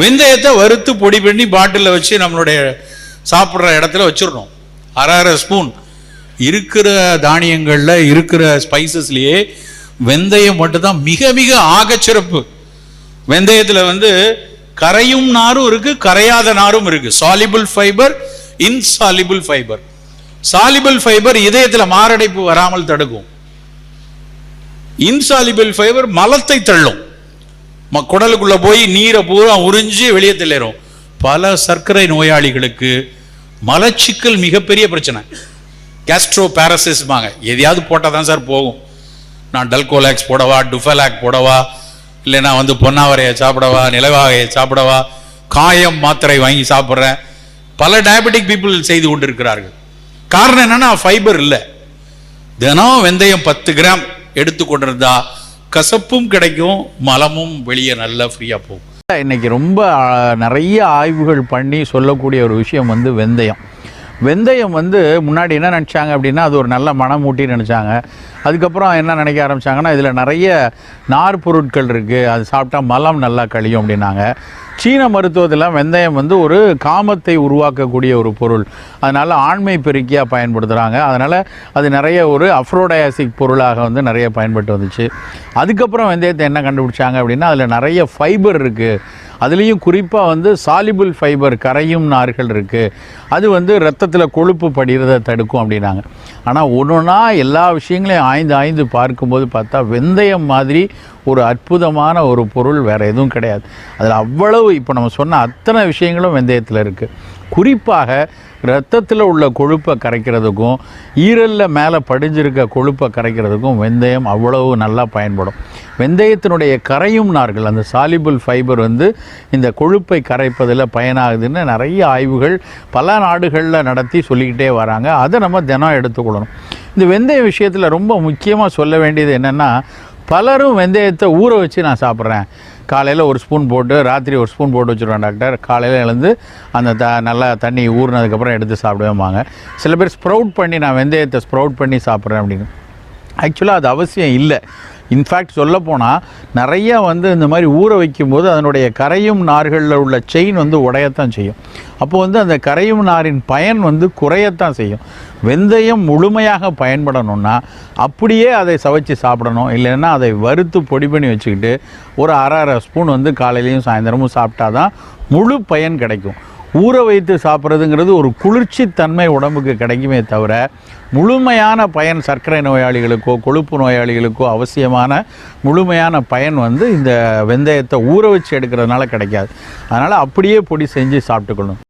வெந்தயத்தை வறுத்து பொடி பண்ணி பாட்டிலில் வச்சு நம்மளுடைய சாப்பிட்ற இடத்துல வச்சிடணும். அரை அரை ஸ்பூன். இருக்கிற தானியங்களில் இருக்கிற ஸ்பைசஸ்லேயே வெந்தயம் மட்டும்தான் மிக மிக ஆகச்சிறப்பு. வெந்தயத்தில் வந்து கரையும் நாரும் இருக்கு கரையாத நாரும் இருக்கு. Soluble fibre insoluble fibre soluble fibre இதயத்தில் மாரடைப்பு வராமல் தடுக்கும். இன்சாலிபிள் ஃபைபர் மலத்தை தள்ளும். குடலுக்குள்ள போய் நீரை பூரா உறிஞ்சி வெளியே தள்ளிடும் பல சர்க்கரை நோயாளிகளுக்கு மலச்சிக்கல் மிகப்பெரிய பிரச்சனை. கேஸ்ட்ரோ பாங்க எதையாவது போட்டால் தான் சார் போகும். நான் டல்கோலாக்ஸ் போடவா டுஃபலாக் போடவா இல்லைன்னா வந்து பொன்னாவரையை சாப்பிடவா நிலவாகையை சாப்பிடவா காயம் மாத்திரை வாங்கி சாப்பிட்றேன். பல டயபெட்டிக் பீப்புள் செய்து கொண்டிருக்கிறார்கள். காரணம் என்னன்னா ஃபைபர் இல்லை. தினம் வெந்தயம் பத்து கிராம் எடுத்து கொண்டிருந்தா கசப்பும் கிடைக்கும் மலமும் வெளியே நல்லா ஃப்ரீயாக போகும். இன்னைக்கு ரொம்ப நிறைய ஆய்வுகள் பண்ணி சொல்லக்கூடிய ஒரு விஷயம் வந்து வெந்தயம். வெந்தயம் வந்து முன்னாடி என்ன நினச்சாங்க அப்படின்னா அது ஒரு நல்ல மனமூட்டின்னு நினச்சாங்க. அதுக்கப்புறம் என்ன நினைக்க ஆரம்பித்தாங்கன்னா இதில் நிறைய நார் பொருட்கள் இருக்குது அது சாப்பிட்டா மலம் நல்லா கழியும் அப்படின்னாங்க. சீன மருத்துவத்தில் வெந்தயம் வந்து ஒரு காமத்தை உருவாக்கக்கூடிய ஒரு பொருள். அதனால் ஆண்மை பெருக்கியாக பயன்படுத்துகிறாங்க அதனால் அது நிறைய ஒரு அஃப்ரோடயாசிக் பொருளாக வந்து நிறைய பயன்பட்டு வந்துச்சு. அதுக்கப்புறம் வெந்தயத்தை என்ன கண்டுபிடிச்சாங்க அப்படின்னா அதில் நிறைய ஃபைபர் இருக்குது அதுலேயும் குறிப்பாக வந்து சாலிபிள் ஃபைபர் கரையும் நார்கள் இருக்குது அது வந்து ரத்தத்தில் கொழுப்பு படிகிறத தடுக்கும் அப்படின்னாங்க. ஆனால் ஒன்று ஒன்றா எல்லா விஷயங்களையும் ஆய்ந்து ஆய்ந்து பார்க்கும்போது பார்த்தா வெந்தயம் மாதிரி ஒரு அற்புதமான ஒரு பொருள் வேறு எதுவும் கிடையாது. அதில் அவ்வளவு இப்போ நம்ம சொன்ன அத்தனை விஷயங்களும் வெந்தயத்தில் இருக்குது குறிப்பாக ரத்தத்தில் உள்ள கொழுப்பை கரைக்கிறதுக்கும் ஈரலில் மேலே படிஞ்சிருக்க கொழுப்பை கரைக்கிறதுக்கும் வெந்தயம் அவ்வளவு நல்லா பயன்படும். வெந்தயத்தினுடைய கரையும் நார்கள் அந்த சாலிபிள் ஃபைபர் வந்து இந்த கொழுப்பை கரைப்பதில் பயனாகுதுன்னு நிறைய ஆய்வுகள் பல நாடுகளில் நடத்தி சொல்லிக்கிட்டே வராங்க. அதை நம்ம தினம் எடுத்துக்கொள்ளணும். இந்த வெந்தய விஷயத்தில் ரொம்ப முக்கியமாக சொல்ல வேண்டியது என்னென்னா பலரும் வெந்தயத்தை ஊற வச்சு நான் சாப்பிட்றேன். காலையில் ஒரு ஸ்பூன் போட்டு ராத்திரி ஒரு ஸ்பூன் போட்டு வச்சுருவேன் டாக்டர். காலையில் எழுந்து அந்த த நல்லா தண்ணி ஊறினதுக்கப்புறம் எடுத்து சாப்பிடுவேம்பாங்க. சில பேர் ஸ்ப்ரவுட் பண்ணி நான் வெந்தயத்தை ஸ்ப்ரவுட் பண்ணி சாப்பிட்றேன் அப்படின்னு. ஆக்சுவலாக அது அவசியம் இல்லை. இன்ஃபேக்ட் சொல்லப்போனால் நிறையா வந்து இந்த மாதிரி ஊற வைக்கும்போது அதனுடைய கரையும் நார்களில் உள்ள செயின் வந்து உடையத்தான் செய்யும். அப்போ வந்து அந்த கரையும் நாரின் பயன் வந்து குறையத்தான் செய்யும். வெந்தயம் முழுமையாக பயன்படணும்னா அப்படியே அதை சவைச்சு சாப்பிடணும். இல்லைன்னா அதை வறுத்து பொடி பண்ணி வச்சுக்கிட்டு ஒரு அரை அரை ஸ்பூன் வந்து காலையிலையும் சாயந்தரமும் சாப்பிட்டா தான் முழு பயன் கிடைக்கும். ஊற வைத்து சாப்பிட்றதுங்கிறது ஒரு குளிர்ச்சி தன்மை உடம்புக்கு கிடைக்குமே தவிர முழுமையான பயன் சர்க்கரை நோயாளிகளுக்கோ கொழுப்பு நோயாளிகளுக்கோ அவசியமான முழுமையான பயன் வந்து இந்த வெந்தயத்தை ஊற வச்சு எடுக்கிறதுனால கிடைக்காது. அதனால் அப்படியே பொடி செஞ்சு சாப்பிட்டுக்கணும்.